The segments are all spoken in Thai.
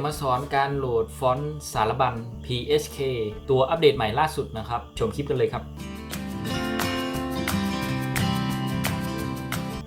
จะมาสอนการโหลดฟอนต์สารบัญ PSK ตัวอัปเดตใหม่ล่าสุดนะครับ ชมคลิปกันเลยครับ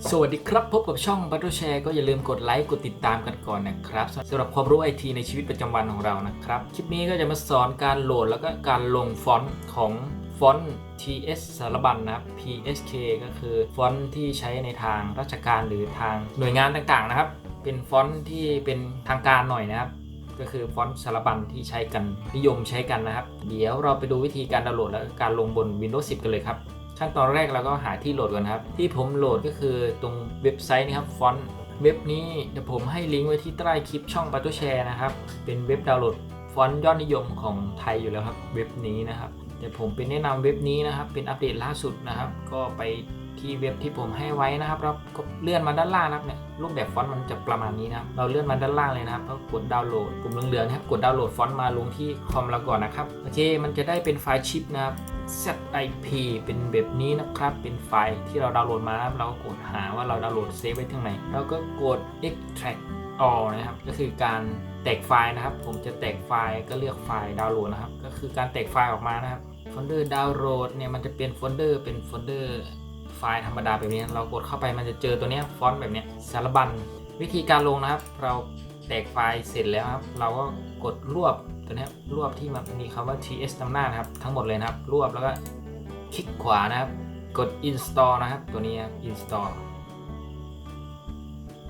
สวัสดีครับ พบกับช่อง Battle Share ก็อย่าลืมกดไลค์ กดติดตามกันก่อนนะครับสำหรับความรู้ไอทีในชีวิตประจำวันของเรานะครับ คลิปนี้ก็จะมาสอนการโหลดแล้วก็การลงฟอนต์ของฟอนต์ TS สารบัญนะครับ PSK ก็คือฟอนต์ที่ใช้ในทางราชการหรือทางหน่วยงานต่างๆนะครับ เป็นฟอนต์ที่เป็นทางการหน่อยนะครับ ก็คือฟอนต์สารบัญที่ใช้กันนิยมใช้กันนะครับ เดี๋ยวเราไปดูวิธีการดาวน์โหลดและการลงบน Windows 10 กันเลยครับ ขั้นตอนแรกเราก็หาที่โหลดก่อนนครับ ที่ผมโหลดก็คือตรงเว็บไซต์นี้ครับฟอนต์เว็บนี้เดี๋ยวผมให้ลิงก์ไว้ที่ใต้คลิปช่อง b a t t l e Share นะครับ เป็นเว็บดาวน์โหลด ฟอนต์ยอดนิยมของไทยอยู่แล้วครับเว็บนี้นะครับเดี๋ยวผมเป็นแนะนำเว็บนี้นะครับ เป็นอัปเดตล่าสุดนะครับ ก็ไปที่เว็บที่ผมให้ไว้นะครับแล้วก็เลื่อนมาด้านล่างนะครับเนี่ยรูปแบบฟอนต์มันจะประมาณนี้นะครับเราเลื่อนมาด้านล่างเลยนะครับแล้วกดดาวน์โหลดปุ่มเหลืองๆนะครับกดดาวน์โหลดฟอนต์มาลงที่คอมเราก่อนนะครับโอเค มันจะได้เป็นไฟล์ชิปนะครับ zip เป็นแบบนี้นะครับ เป็นไฟล์ที่เราดาวน์โหลดมาเราก็กดหาว่าเราดาวน์โหลดเซฟไว้ที่ไหนแล้วก็กด extract all นะครับ ก็คือการแตกไฟล์นะครับ ผมจะแตกไฟล์ก็เลือกไฟล์ดาวน์โหลดนะครับ ก็คือการแตกไฟล์ออกมานะครับ โฟลเดอร์ดาวน์โหลดเนี่ยมันจะเป็นโฟลเดอร์เป็นโฟลเดอร์ไฟล์ธรรมดาแบบนี้ เรากดเข้าไปมันจะเจอตัวนี้ฟอนต์แบบนี้สารบัญ วิธีการลงนะครับ เราแตกไฟล์เสร็จแล้วครับ เราก็กดรวบตัวนี้รวบที่มันมีคำว่า ts นำหน้านะครับ ทั้งหมดเลยนะครับ รวบแล้วก็คลิกขวานะครับ กด install นะครับ ตัวนี้ install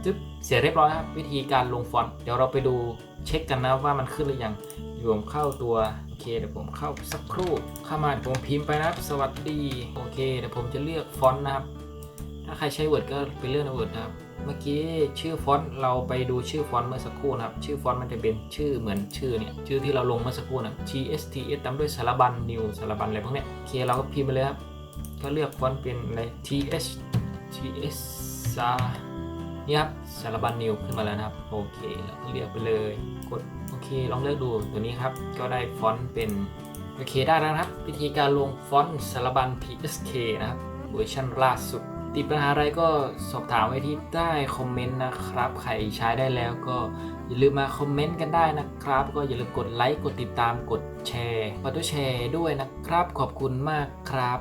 จึ๊บเสร็จเรียบร้อยครับ วิธีการลงฟอนต์เดี๋ยวเราไปดูเช็คกันนะว่ามันขึ้นหรือยังเดี๋ยวผมเข้าตัวโอเคเดี๋ยวผมเข้าสักครู่เข้ามาดผมพิมพ์ไปนะครับ สวัสดีโอเคเดี๋ยวผมจะเลือกฟอนต์นะครับ ถ้าใครใช้ Word ก็ไปเลือกใน Word นะครับ เมื่อกี้ชื่อฟอนต์เราไปดูชื่อฟอนต์เมื่อสักครู่นะครับ ชื่อฟอนต์มันจะเป็นชื่อเหมือนชื่อเนี่ยชื่อที่เราลงเมื่อสักครู่นะ TSTS ตามด้วยสารบัญ New สารบัญอะไรพวกเนี้ยโอเคเราก็พิมพ์ไปเลยครับก็เลือกฟอนต์เป็นอะไร TH TS ซา นี่ครับสารบัญ New ขึ้นมาแล้วนะครับ โอเคแล้วก็เลือกไปเลย กดโอเคลองเลือกดูตัวนี้ครับ ก็ได้ฟอนต์เป็นโอเคได้แล้วครับ วิธีการลงฟอนต์สารบัญ PSK นะครับเวอร์ชันล่าสุด ติดปัญหาอะไรก็สอบถามไว้ที่ใต้คอมเมนต์นะครับ ใครใช้ได้แล้วก็อย่าลืมมาคอมเมนต์กันได้นะครับ ก็อย่าลืมกดไลค์กดติดตามกดแชร์กดตัวแชร์ด้วยนะครับ ขอบคุณมากครับ